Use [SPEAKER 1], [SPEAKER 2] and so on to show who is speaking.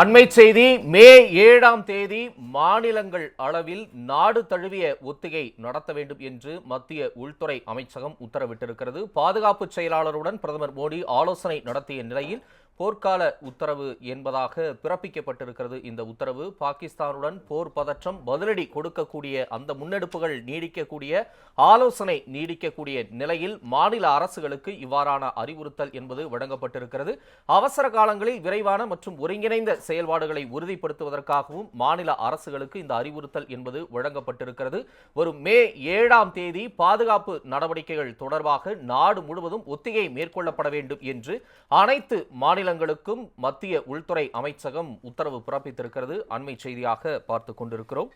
[SPEAKER 1] அண்மை செய்தி மே ஏழாம் தேதி மாநிலங்கள் அளவில் நாடு தழுவிய ஒத்திகை நடத்த வேண்டும் என்று மத்திய உள்துறை அமைச்சகம் உத்தரவிட்டிருக்கிறது. பாதுகாப்பு செயலாளருடன் பிரதமர் மோடி ஆலோசனை நடத்திய நிலையில் போர்க்கால உத்தரவு என்பதாக பிறப்பிக்கப்பட்டிருக்கிறது. இந்த உத்தரவு பாகிஸ்தானுடன் போர் பதற்றம் பதிலடி கொடுக்கக்கூடிய அந்த முன்னெடுப்புகள் நீடிக்கக்கூடிய ஆலோசனை நீடிக்கக்கூடிய நிலையில் மாநில அரசுகளுக்கு இவ்வாறான அறிவுறுத்தல் என்பது வழங்கப்பட்டிருக்கிறது. அவசர காலங்களில் விரைவான மற்றும் ஒருங்கிணைந்த செயல்பாடுகளை உறுதிப்படுத்துவதற்காகவும் மாநில அரசுகளுக்கு இந்த அறிவுறுத்தல் என்பது வழங்கப்பட்டிருக்கிறது. வரும் மே ஏழாம் தேதி பாதுகாப்பு நடவடிக்கைகள் தொடர்பாக நாடு முழுவதும் ஒத்திகை மேற்கொள்ளப்பட வேண்டும் என்று அனைத்து மாநில மாநிலங்களுக்கும் மத்திய உள்துறை அமைச்சகம் உத்தரவு பிறப்பித்திருக்கிறது. அண்மை செய்தியாக பார்த்து கொண்டிருக்கிறோம்.